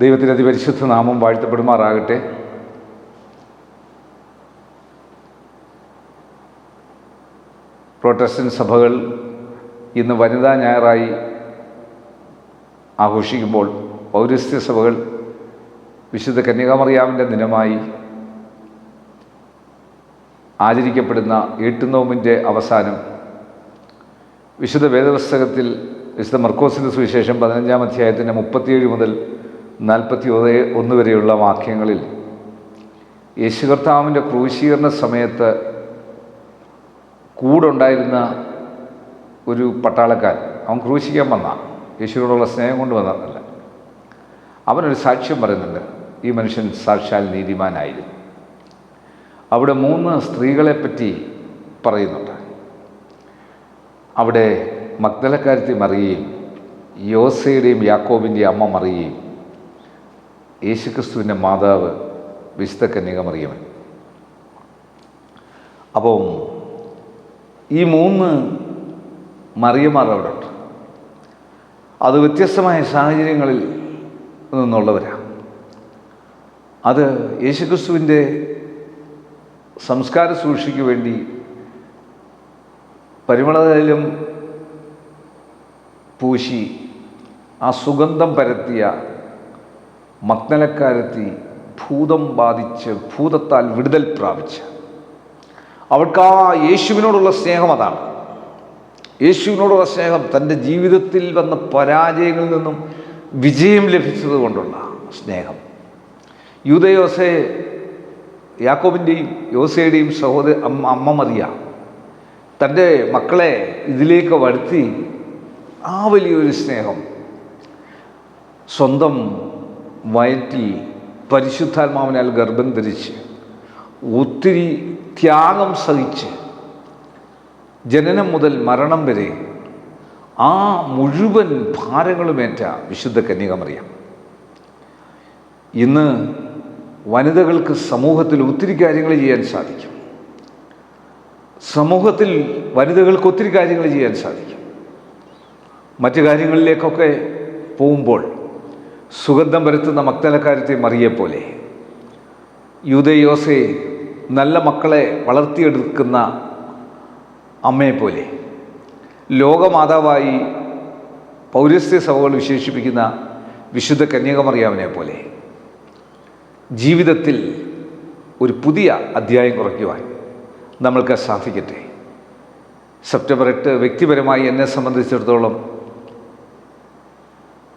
ദൈവത്തിന്റെ അതിപരിശുദ്ധ നാമം വാഴ്ത്തപ്പെടുമാറാകട്ടെ. പ്രൊട്ടസ്റ്റന്റ് സഭകൾ ഇന്ന് വനിതാ ഞായറായി ആഘോഷിക്കുമ്പോൾ പൗരസ്ത്യ സഭകൾ വിശുദ്ധ കന്യകാമറിയാമിന്റെ ദിനമായി ആചരിക്കപ്പെടുന്ന എട്ടുനോമ്പിന്റെ അവസാനം വിശുദ്ധ വേദപുസ്തകത്തിൽ വിശുദ്ധ മർക്കോസിന്റെ സുവിശേഷം പതിനഞ്ചാം അധ്യായത്തിന്റെ മുപ്പത്തിയേഴ് മുതൽ നാൽപ്പത്തി ഒന്ന് വരെയുള്ള വാക്യങ്ങളിൽ യേശു കർത്താവിന്റെ ക്രൂശീകരണ സമയത്ത് കൂടുണ്ടായിരുന്ന ഒരു പട്ടാളക്കാരൻ. അവൻ ക്രൂശിക്കാൻ വന്ന. യേശുവിനോടുള്ള സ്നേഹം കൊണ്ട് വന്നതല്ല. അവനൊരു സാക്ഷ്യം പറയുന്നുണ്ട്. ഈ മനുഷ്യൻ സാക്ഷാൽ നീതിമാനായിരുന്നു. അവിടെ മൂന്ന് സ്ത്രീകളെപ്പറ്റി പറയുന്നുണ്ട്. അവിടെ മഗ്ദലക്കാരത്തി മറിയുകയും യോസയുടെയും യാക്കോബിന്റെയും അമ്മ മറിയുകയും യേശുക്രിസ്തുവിന്റെ മാതാവ് വിശുദ്ധ കന്യക മറിയമൻ അപ്പം ഈ മൂന്ന് മറിയമാർ അവിടെ ഉണ്ട് അത് വ്യത്യസ്തമായ സാഹചര്യങ്ങളിൽ നിന്നുള്ളവരാണ് അത് യേശുക്രിസ്തുവിന്റെ സംസ്കാര സൂക്ഷിക്ക് വേണ്ടി പരിമളതൈലം പൂശി ആ സുഗന്ധം പരത്തിയ മഗ്നലക്കാരത്തി ഭൂതം ബാധിച്ച് ഭൂതത്താൽ വിടുതൽ പ്രാപിച്ച്. അവൾക്ക് ആ യേശുവിനോടുള്ള സ്നേഹം അതാണ്. യേശുവിനോടുള്ള സ്നേഹം തന്റെ ജീവിതത്തിൽ വന്ന പരാജയങ്ങളിൽ നിന്നും വിജയം ലഭിച്ചത് കൊണ്ടുള്ള സ്നേഹം. യൂതയോസെ യാക്കോബിന്റെയും യോസയുടെയും സഹോദര അമ്മ അമ്മ മറിയ തന്റെ മക്കളെ ഇതിലേക്ക് വരുത്തി ആ വലിയൊരു സ്നേഹം സ്വന്തം വയറ്റിൽ പരിശുദ്ധാത്മാവിനാൽ ഗർഭം ധരിച്ച് ഒത്തിരി ത്യാഗം സഹിച്ച് ജനനം മുതൽ മരണം വരെ ആ മുഴുവൻ ഭാരങ്ങളുമേറ്റ വിശുദ്ധ കന്യകമറിയാം. ഇന്ന് വനിതകൾക്ക് സമൂഹത്തിൽ ഒത്തിരി കാര്യങ്ങൾ ചെയ്യാൻ സാധിക്കും. സമൂഹത്തിൽ വനിതകൾക്ക് ഒത്തിരി കാര്യങ്ങൾ ചെയ്യാൻ സാധിക്കും. മറ്റു കാര്യങ്ങളിലേക്കൊക്കെ പോകുമ്പോൾ സുഗന്ധം വരുത്തുന്ന മക്തലക്കാരത്തെ മറിയെപ്പോലെ. യൂതയോസെ നല്ല മക്കളെ വളർത്തിയെടുക്കുന്ന അമ്മയെപ്പോലെ. ലോകമാതാവായി പൗരസ്ത്യ സഭകൾ വിശേഷിപ്പിക്കുന്ന വിശുദ്ധ കന്യാകുമറിയാവിനെ പോലെ ജീവിതത്തിൽ ഒരു പുതിയ അധ്യായം കുറയ്ക്കുവാൻ നമ്മൾക്ക് സാധിക്കട്ടെ. സെപ്റ്റംബർ എട്ട് വ്യക്തിപരമായി എന്നെ സംബന്ധിച്ചിടത്തോളം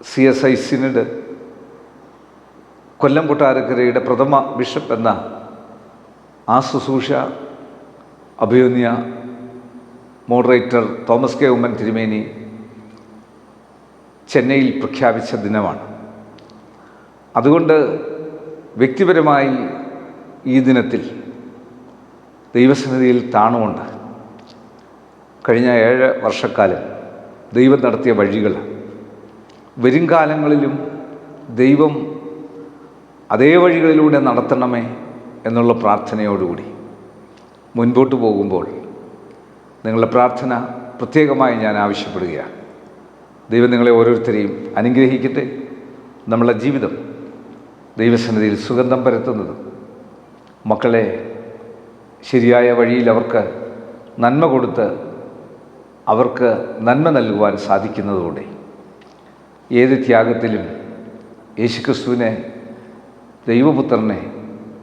C S I synod Kollam കൊട്ടാരക്കരയുടെ പ്രഥമ ബിഷപ്പ് എന്ന ആ ശുശ്രൂഷ അഭിയോന്യ മോഡറേറ്റർ തോമസ് കെ. ഉമ്മൻ തിരുമേനി ചെന്നൈയിൽ പ്രഖ്യാപിച്ച ദിനമാണ്. അതുകൊണ്ട് വ്യക്തിപരമായി ഈ ദിനത്തിൽ ദൈവസന്നിധിയിൽ താണുമുണ്ട് കഴിഞ്ഞ ഏഴ് വർഷക്കാലം ദൈവം നടത്തിയ വഴികൾ വരും കാലങ്ങളിലും ദൈവം അതേ വഴികളിലൂടെ നടത്തണമേ എന്നുള്ള പ്രാർത്ഥനയോടുകൂടി മുൻപോട്ട് പോകുമ്പോൾ നിങ്ങളുടെ പ്രാർത്ഥന പ്രത്യേകമായി ഞാൻ ആവശ്യപ്പെടുകയാണ്. ദൈവം നിങ്ങളെ ഓരോരുത്തരെയും അനുഗ്രഹിക്കട്ടെ. നമ്മളെ ജീവിതം ദൈവസന്നിധിയിൽ സുഗന്ധം പരത്തുന്നതും മക്കളെ ശരിയായ വഴിയിൽ അവർക്ക് നന്മ കൊടുത്ത് അവർക്ക് നന്മ നൽകുവാൻ സാധിക്കുന്നതുകൊണ്ട് ഏത് ത്യാഗത്തിലും യേശുക്രിസ്തുവിനെ ദൈവപുത്രനെ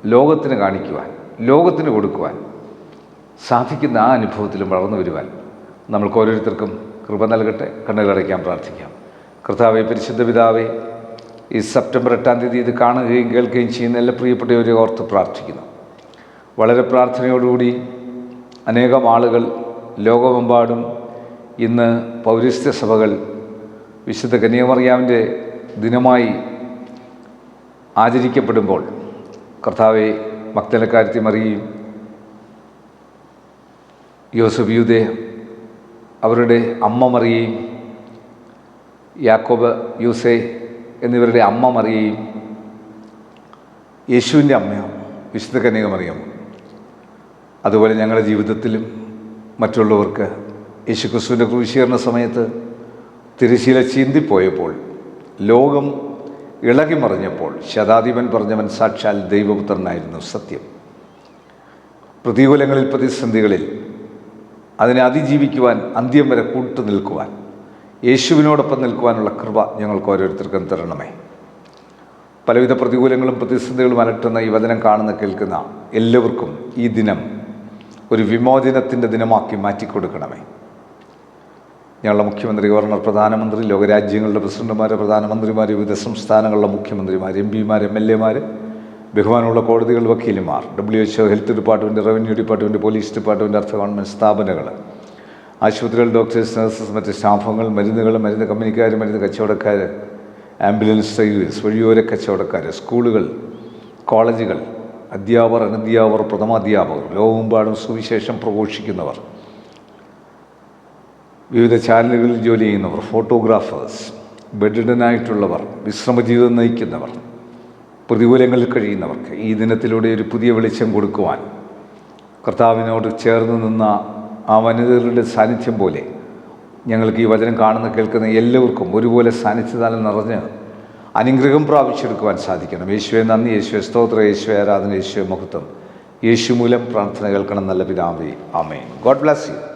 ലോകത്തിന് കാണിക്കുവാൻ ലോകത്തിന് കൊടുക്കുവാൻ സാധിക്കുന്ന ആ അനുഭവത്തിലും വളർന്നു വരുവാൻ നമ്മൾക്ക് ഓരോരുത്തർക്കും കൃപ നൽകട്ടെ. കണ്ണുകളടയ്ക്കാൻ പ്രാർത്ഥിക്കാം. കർത്താവെ പരിശുദ്ധ പിതാവെ ഈ സെപ്റ്റംബർ എട്ടാം തീയതി ഇത് കാണുകയും കേൾക്കുകയും ചെയ്യുന്ന എല്ലാ പ്രിയപ്പെട്ടവരെ ഓർത്ത് പ്രാർത്ഥിക്കുന്നു. വളരെ പ്രാർത്ഥനയോടുകൂടി അനേകം ആളുകൾ ലോകമെമ്പാടും ഇന്ന് പൗരസ്ത്യ സഭകൾ വിശുദ്ധ കന്യാമറിയാവിന്റെ ദിനമായി ആചരിക്കപ്പെടുമ്പോൾ കർത്താവെ മക്തലക്കാരത്തി മറിയും യോസഫ് യൂതേ അവരുടെ അമ്മ മറിയയും യാക്കോബ് യൂസെ എന്നിവരുടെ അമ്മ മറിയയും യേശുവിന്റെ അമ്മയോ വിശുദ്ധ കന്യക മറിയം. അതുപോലെ ഞങ്ങളുടെ ജീവിതത്തിലും മറ്റുള്ളവർക്ക് യേശുക്രിസ്തുവിന്റെ ക്രൂശീകരണ സമയത്ത് തിരശീല ചീന്തിപ്പോയപ്പോൾ ലോകം ഇളകി മറിഞ്ഞപ്പോൾ ശതാധിപൻ പറഞ്ഞവൻ സാക്ഷാൽ ദൈവപുത്രനായിരുന്നു സത്യം. പ്രതികൂലങ്ങളിൽ പ്രതിസന്ധികളിൽ അതിനെ അതിജീവിക്കുവാൻ അന്ത്യം വരെ കൂട്ടു നിൽക്കുവാൻ യേശുവിനോടൊപ്പം നിൽക്കുവാനുള്ള കൃപ ഞങ്ങൾക്ക് ഓരോരുത്തർക്കും തരണമേ. പലവിധ പ്രതികൂലങ്ങളും പ്രതിസന്ധികളും അലട്ടുന്ന ഈ വചനം കാണുന്ന കേൾക്കുന്ന എല്ലാവർക്കും ഈ ദിനം ഒരു വിമോചനത്തിന്റെ ദിനമാക്കി മാറ്റിക്കൊടുക്കണമേ. ഞങ്ങളുടെ മുഖ്യമന്ത്രി ഗവർണർ പ്രധാനമന്ത്രി ലോകരാജ്യങ്ങളുടെ പ്രസിഡന്റുമാർ പ്രധാനമന്ത്രിമാർ വിവിധ സംസ്ഥാനങ്ങളുടെ മുഖ്യമന്ത്രിമാർ എം പിമാർ എം എൽ എമാർ ബഹുമാനമുള്ള കോടതികൾ വക്കീലുമാർ W H O health department revenue department police department അർത്ഥ ഗവൺമെന്റ് സ്ഥാപനങ്ങൾ ആശുപത്രികൾ ഡോക്ടേഴ്സ് നഴ്സസ് മറ്റ് സ്റ്റാഫുകൾ മരുന്നുകൾ മരുന്ന് കമ്പനിക്കാർ മരുന്ന് കച്ചവടക്കാർ ആംബുലൻസ് സർവീസ് വഴിയോര കച്ചവടക്കാർ സ്കൂളുകൾ കോളേജുകൾ അധ്യാപകർ അനധ്യാപകർ പ്രഥമാധ്യാപകർ ലോകമെമ്പാടും സുവിശേഷം പ്രഘോഷിക്കുന്നവർ വിവിധ ചാനലുകളിൽ ജോലി ചെയ്യുന്നവർ ഫോട്ടോഗ്രാഫേഴ്സ് ബെഡിഡനായിട്ടുള്ളവർ വിശ്രമജീവിതം നയിക്കുന്നവർ പ്രതികൂലങ്ങളിൽ കഴിയുന്നവർക്ക് ഈ ദിനത്തിലൂടെ ഒരു പുതിയ വെളിച്ചം കൊടുക്കുവാൻ കർത്താവിനോട് ചേർന്ന് നിന്ന ആ വനിതകളുടെ സാന്നിധ്യം പോലെ ഞങ്ങൾക്ക് ഈ വചനം കാണുന്ന കേൾക്കുന്ന എല്ലാവർക്കും ഒരുപോലെ സാന്നിധ്യതാലം നിറഞ്ഞ് അനുഗ്രഹം പ്രാപിച്ചെടുക്കുവാൻ സാധിക്കണം. യേശുവെ നന്ദി യേശുവെ സ്തോത്ര യേശുവെ ആരാധന യേശുവെ മഹത്വം. യേശു മൂലം പ്രാർത്ഥന കേൾക്കണം നല്ല പിതാവേ. ആമേൻ. God bless you.